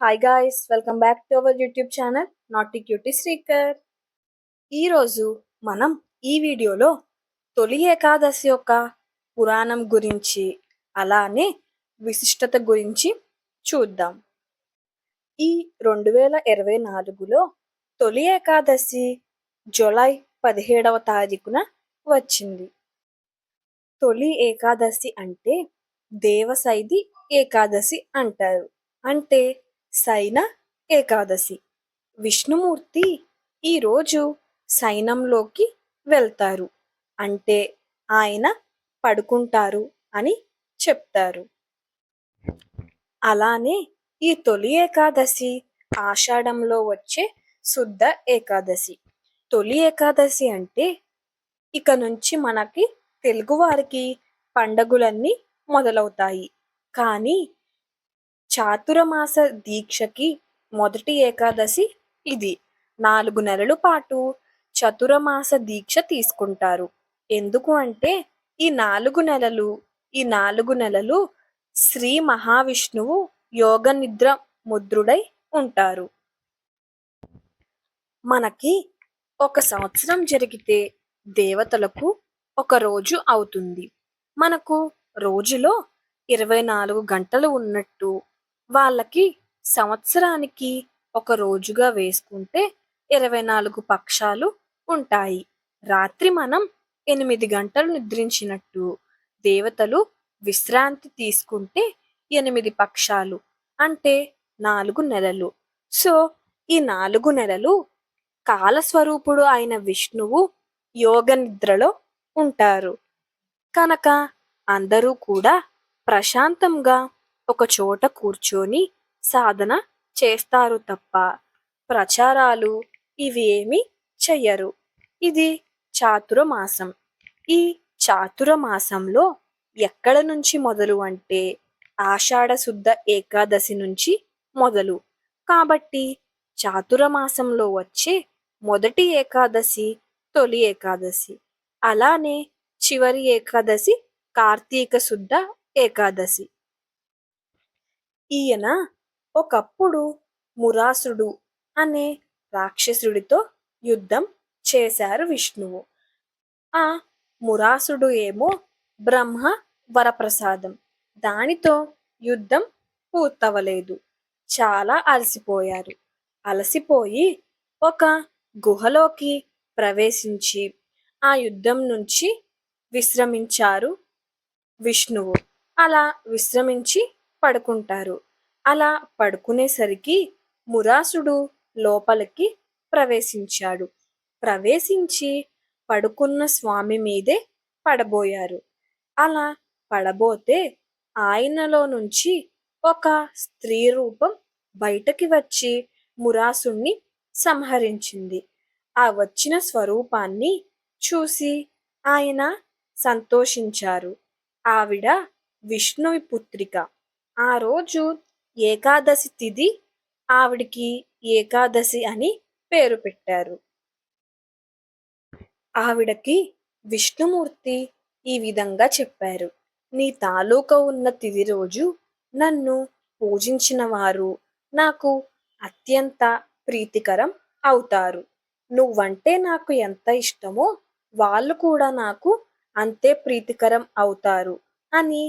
Hi guys welcome back to our YouTube channel naughty cutie Srikar ఈరోజు మనం ఈ వీడియోలో తొలి ఏకాదశి యొక్క పురాణం గురించి అలానే విశిష్టత గురించి చూద్దాం. ఈ రెండు వేల ఇరవై నాలుగులో తొలి ఏకాదశి జూలై పదిహేడవ తారీఖున వచ్చింది. తొలి ఏకాదశి అంటే దేవసైది ఏకాదశి అంటారు. అంటే సైన ఏకాదశి. విష్ణుమూర్తి ఈరోజు సైనంలోకి వెళ్తారు. అంటే ఆయన పడుకుంటారు అని చెప్తారు. అలానే ఈ తొలి ఏకాదశి ఆషాఢంలో వచ్చే శుద్ధ ఏకాదశి. తొలి ఏకాదశి అంటే ఇక నుంచి మనకి తెలుగువారికి పండగలన్నీ మొదలవుతాయి. కానీ చాతురమాస దీక్షకి మొదటి ఏకాదశి ఇది. నాలుగు నెలల పాటు చతురమాస దీక్ష తీసుకుంటారు. ఎందుకు అంటే ఈ నాలుగు నెలలు ఈ నాలుగు నెలలు శ్రీ మహావిష్ణువు యోగ నిద్ర ముద్రుడై ఉంటారు. మనకి ఒక సంవత్సరం జరిగితే దేవతలకు ఒక రోజు అవుతుంది. మనకు రోజులో ఇరవై నాలుగు గంటలు ఉన్నట్టు వాళ్ళకి సంవత్సరానికి ఒక రోజుగా వేసుకుంటే ఇరవై నాలుగు పక్షాలు ఉంటాయి. రాత్రి మనం ఎనిమిది గంటలు నిద్రించినట్టు దేవతలు విశ్రాంతి తీసుకుంటే ఎనిమిది పక్షాలు అంటే నాలుగు నెలలు. సో ఈ నాలుగు నెలలు కాలస్వరూపుడు అయిన విష్ణువు యోగ నిద్రలో ఉంటారు. కనుక అందరూ కూడా ప్రశాంతంగా ఒక చోట కూర్చొని సాధన చేస్తారు తప్ప ప్రచారాలు ఇవి ఏమి చెయ్యరు. ఇది చాతురమాసం. ఈ చాతురమాసంలో ఎక్కడ నుంచి మొదలు అంటే ఆషాఢశుద్ధ ఏకాదశి నుంచి మొదలు. కాబట్టి చాతురమాసంలో వచ్చే మొదటి ఏకాదశి తొలి ఏకాదశి. అలానే చివరి ఏకాదశి కార్తీక శుద్ధ ఏకాదశి. ఈయన ఒకప్పుడు మురాసుడు అనే రాక్షసుడితో యుద్ధం చేశారు విష్ణువు. ఆ మురాసుడు ఏమో బ్రహ్మ వరప్రసాదం. దానితో యుద్ధం పూర్తవలేదు. చాలా అలసిపోయారు. అలసిపోయి ఒక గుహలోకి ప్రవేశించి ఆ యుద్ధం నుంచి విశ్రమించారు విష్ణువు. అలా విశ్రమించి పడుకుంటారు. అలా పడుకునేసరికి మురాసుడు లోపలికి ప్రవేశించాడు. ప్రవేశించి పడుకున్న స్వామి మీదే పడబోయారు. అలా పడబోతే ఆయనలో నుంచి ఒక స్త్రీ రూపం బయటకి వచ్చి మురాసుణ్ణి సంహరించింది. ఆ వచ్చిన స్వరూపాన్ని చూసి ఆయన సంతోషించారు. ఆవిడ విష్ణువి పుత్రిక. ఆ రోజు ఏకాదశి తిథి ఆవిడికి ఏకాదశి అని పేరు పెట్టారు. ఆవిడకి విష్ణుమూర్తి ఈ విధంగా చెప్పారు. నీ తాలూకా ఉన్న తిది రోజు నన్ను పూజించిన వారు నాకు అత్యంత ప్రీతికరం అవుతారు. నువ్వంటే నాకు ఎంత ఇష్టమో వాళ్ళు కూడా నాకు అంతే ప్రీతికరం అవుతారు అని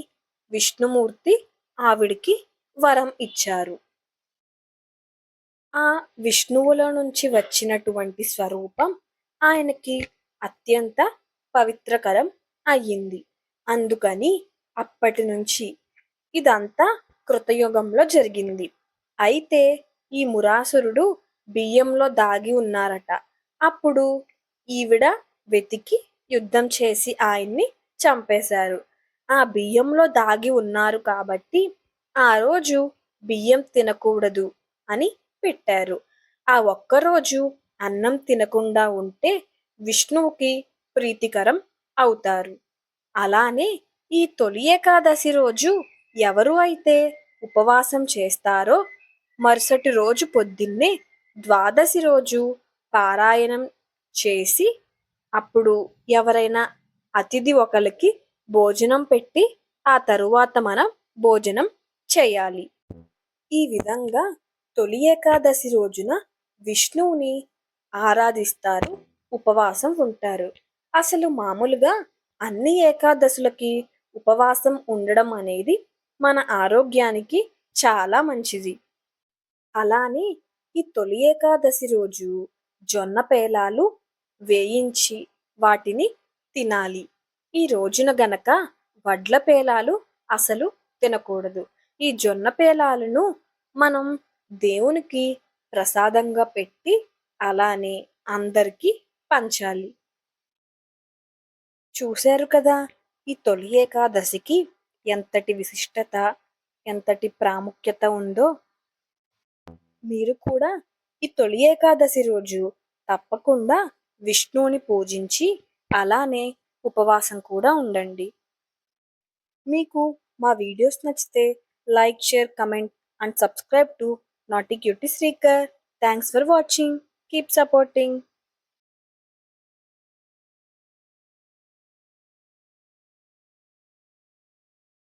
విష్ణుమూర్తి ఆవిడికి వరం ఇచ్చారు. ఆ విష్ణువుల నుంచి వచ్చినటువంటి స్వరూపం ఆయనకి అత్యంత పవిత్రకరం అయ్యింది. అందుకని అప్పటి నుంచి ఇదంతా కృతయుగంలో జరిగింది. అయితే ఈ మురాసురుడు బియ్యంలో దాగి ఉన్నారట. అప్పుడు ఈవిడ వెతికి యుద్ధం చేసి ఆయన్ని చంపేశారు. ఆ బియ్యంలో దాగి ఉన్నారు కాబట్టి ఆ రోజు బియ్యం తినకూడదు అని పెట్టారు. ఆ ఒక్కరోజు అన్నం తినకుండా ఉంటే విష్ణువుకి ప్రీతికరం అవుతారు. అలానే ఈ తొలి ఏకాదశి రోజు ఎవరు అయితే ఉపవాసం చేస్తారో మరుసటి రోజు పొద్దున్నే ద్వాదశి రోజు పారాయణం చేసి అప్పుడు ఎవరైనా అతిథి ఒకరికి భోజనం పెట్టి ఆ తరువాత మనం భోజనం చేయాలి. ఈ విధంగా తొలి ఏకాదశి రోజున విష్ణువుని ఆరాధిస్తారు ఉపవాసం ఉంటారు. అసలు మామూలుగా అన్ని ఏకాదశులకి ఉపవాసం ఉండడం అనేది మన ఆరోగ్యానికి చాలా మంచిది. అలానే ఈ తొలి ఏకాదశి రోజు జొన్న పేలాలు వేయించి వాటిని తినాలి. ఈ రోజున గనక వడ్ల పేలాలు అసలు తినకూడదు. ఈ జొన్న పేలాలను మనం దేవునికి ప్రసాదంగా పెట్టి అలానే అందరికీ పంచాలి. చూశారు కదా ఈ తొలి ఏకాదశికి ఎంతటి విశిష్టత ఎంతటి ప్రాముఖ్యత ఉందో? మీరు కూడా ఈ తొలి ఏకాదశి రోజు తప్పకుండా విష్ణువుని పూజించి అలానే ఉపవాసం కూడా ఉండండి. మీకు మా వీడియోస్ నచ్చితే like share comment and subscribe to naughty cutie Srikar. Thanks for watching. Keep supporting.